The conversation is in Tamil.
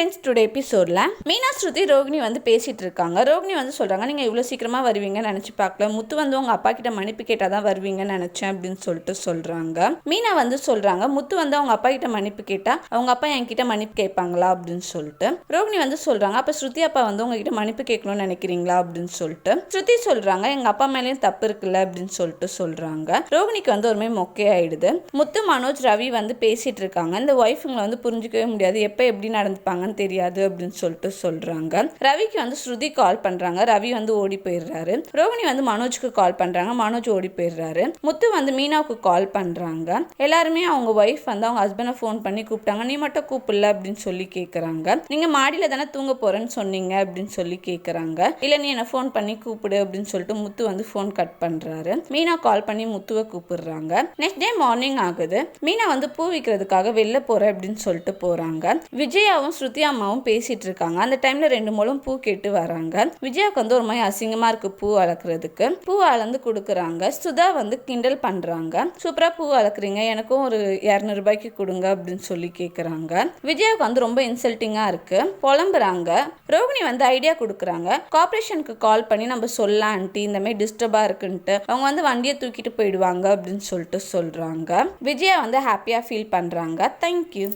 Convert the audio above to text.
ஃப்ரெண்ட்ஸ் டுடே எபிசோடில் மீனா ஸ்ருதி ரோகிணி வந்து பேசிகிட்டு இருக்காங்க ரோகிணி வந்து சொல்கிறாங்க நீங்கள் இவ்வளோ சீக்கிரமாக வருவீங்கன்னு நினச்சி பார்க்கல. முத்து வந்து உங்கள் அப்பா கிட்ட மன்னிப்பு கேட்டால் தான் வருவீங்கன்னு நினச்சேன் அப்படின்னு சொல்லிட்டு சொல்கிறாங்க மீனா வந்து சொல்கிறாங்க முத்து வந்து அவங்க அப்பா கிட்ட மன்னிப்பு கேட்டால் அவங்க அப்பா என்கிட்ட மன்னிப்பு கேட்பாங்களா? அப்படின்னு சொல்லிட்டு ரோகிணி வந்து சொல்கிறாங்க அப்போ ஸ்ருதி அப்பா வந்து உங்ககிட்ட மன்னிப்பு கேட்கணும்னு நினைக்கிறீங்களா? அப்படின்னு சொல்லிட்டு ஸ்ருதி சொல்கிறாங்க எங்கள் அப்பா மேலேயும் தப்பு இருக்குல்ல? அப்படின்னு சொல்லிட்டு சொல்கிறாங்க ரோகிணிக்கு வந்து ஒருமே மொக்கையாயிடுது. முத்து மனோஜ் ரவி வந்து பேசிகிட்டு இருக்காங்க இந்த ஒய்ஃபுங்களை வந்து புரிஞ்சுக்கவே முடியாது. எப்போ எப்படி நடந்துப்பாங்கன்னு தெரியாது அப்படின்னு சொல்லிட்டு சொல்றாங்க. ரவிக்கு வந்து ஸ்ருதி கால் பண்றாங்க. ரவி வந்து ஓடி போயிடுறாரு. ரோகிணி வந்து மனோஜுக்கு கால் பண்றாங்க. மனோஜ் ஓடி போயிடுறாரு. முத்து வந்து மீனாவுக்கு கால் பண்றாங்க. எல்லாருமே அவங்க ஒய்ஃப் வந்து அவங்க ஹஸ்பண்டை ஃபோன் பண்ணி கூப்பிட்டாங்க. நீ மட்டும் கூப்பிடல அப்படின்னு சொல்லி கேட்குறாங்க நீங்க மாடியில தானே தூங்க போறேன்னு சொன்னீங்க அப்படின்னு சொல்லி கேட்குறாங்க இல்ல நீ என்ன ஃபோன் பண்ணி கூப்பிடு அப்படின்னு சொல்லிட்டு முத்து வந்து ஃபோன் கட் பண்றாரு. மீனா கால் பண்ணி முத்துவை கூப்பிடுறாங்க. நெக்ஸ்ட் டே மார்னிங் ஆகுது. மீனா வந்து பூ விற்கிறதுக்காக வெளில போறேன் அப்படின்னு சொல்லிட்டு போறாங்க. விஜயாவும் ஸ்ருதி அம்மாவும் பேசிட்டு இருக்காங்க அந்த டைம்ல ரெண்டு மூலம் பூ கேட்டு வராங்க. விஜயாவுக்கு வந்து ஒரு மாதிரி அசிங்கமா இருக்கு பூ வளர்க்குறதுக்கு. பூ அளந்து கொடுக்குறாங்க. சுதா வந்து கிண்டல் பண்றாங்க. சூப்பரா பூ வளர்க்குறீங்க. எனக்கும் ஒரு இரநூறு ரூபாய்க்கு கொடுங்க அப்படின்னு சொல்லி கேக்குறாங்க. விஜயாவுக்கு வந்து ரொம்ப இன்சல்ட்டிங்கா இருக்கு. புலம்புறாங்க. ரோகிணி வந்து ஐடியா கொடுக்குறாங்க. கார்பரேஷனுக்கு கால் பண்ணி நம்ம சொல்லலாம் ஆண்டி இந்த மாதிரி டிஸ்டர்பா இருக்குன்ட்டு. அவங்க வந்து வண்டியை தூக்கிட்டு போயிடுவாங்க அப்படின்னு சொல்லிட்டு சொல்றாங்க. விஜயா வந்து ஹாப்பியா ஃபீல் பண்றாங்க. தேங்க்யூ